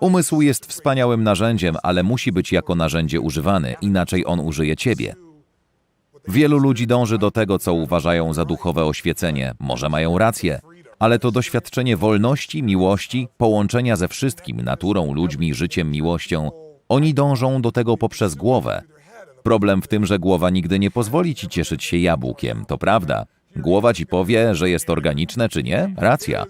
Umysł jest wspaniałym narzędziem, ale musi być jako narzędzie używany, inaczej on użyje ciebie. Wielu ludzi dąży do tego, co uważają za duchowe oświecenie. Może mają rację, ale to doświadczenie wolności, miłości, połączenia ze wszystkim naturą, ludźmi, życiem, miłością. Oni dążą do tego poprzez głowę. Problem w tym, że głowa nigdy nie pozwoli ci cieszyć się jabłkiem, to prawda. Głowa ci powie, że jest organiczne czy nie? Racja.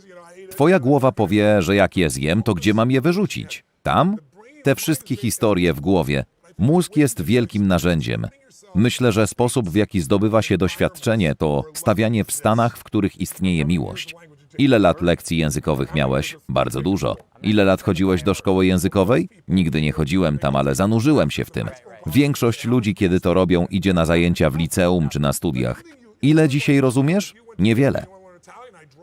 Twoja głowa powie, że jak je zjem, to gdzie mam je wyrzucić? Tam? Te wszystkie historie w głowie. Mózg jest wielkim narzędziem. Myślę, że sposób, w jaki zdobywa się doświadczenie, to stawianie w stanach, w których istnieje miłość. Ile lat lekcji językowych miałeś? Bardzo dużo. Ile lat chodziłeś do szkoły językowej? Nigdy nie chodziłem tam, ale zanurzyłem się w tym. Większość ludzi, kiedy to robią, idzie na zajęcia w liceum czy na studiach. Ile dzisiaj rozumiesz? Niewiele.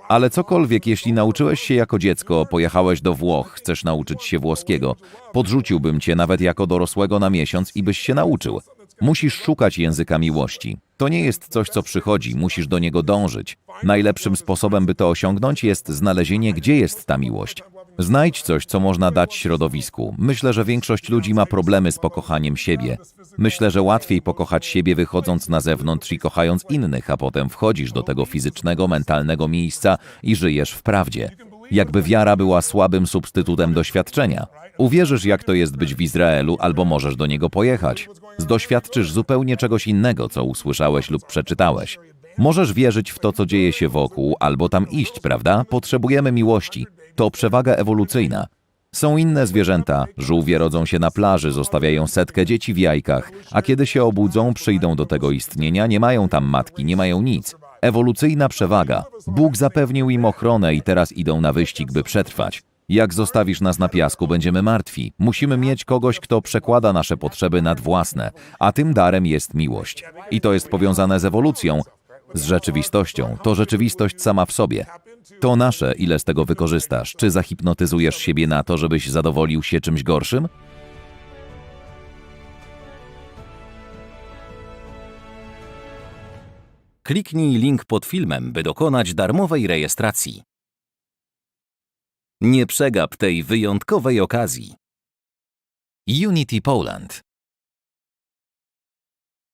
Ale cokolwiek, jeśli nauczyłeś się jako dziecko, pojechałeś do Włoch, chcesz nauczyć się włoskiego, podrzuciłbym cię nawet jako dorosłego na miesiąc i byś się nauczył. Musisz szukać języka miłości. To nie jest coś, co przychodzi, musisz do niego dążyć. Najlepszym sposobem, by to osiągnąć, jest znalezienie, gdzie jest ta miłość. Znajdź coś, co można dać środowisku. Myślę, że większość ludzi ma problemy z pokochaniem siebie. Myślę, że łatwiej pokochać siebie wychodząc na zewnątrz i kochając innych, a potem wchodzisz do tego fizycznego, mentalnego miejsca i żyjesz w prawdzie. Jakby wiara była słabym substytutem doświadczenia. Uwierzysz, jak to jest być w Izraelu, albo możesz do niego pojechać. Zdoświadczysz zupełnie czegoś innego, co usłyszałeś lub przeczytałeś. Możesz wierzyć w to, co dzieje się wokół, albo tam iść, prawda? Potrzebujemy miłości. To przewaga ewolucyjna. Są inne zwierzęta. Żółwie rodzą się na plaży, zostawiają setkę dzieci w jajkach, a kiedy się obudzą, przyjdą do tego istnienia, nie mają tam matki, nie mają nic. Ewolucyjna przewaga. Bóg zapewnił im ochronę i teraz idą na wyścig, by przetrwać. Jak zostawisz nas na piasku, będziemy martwi. Musimy mieć kogoś, kto przekłada nasze potrzeby nad własne, a tym darem jest miłość. I to jest powiązane z ewolucją, z rzeczywistością. To rzeczywistość sama w sobie. To nasze, ile z tego wykorzystasz. Czy zahipnotyzujesz siebie na to, żebyś zadowolił się czymś gorszym? Kliknij link pod filmem, by dokonać darmowej rejestracji. Nie przegap tej wyjątkowej okazji. Unity Poland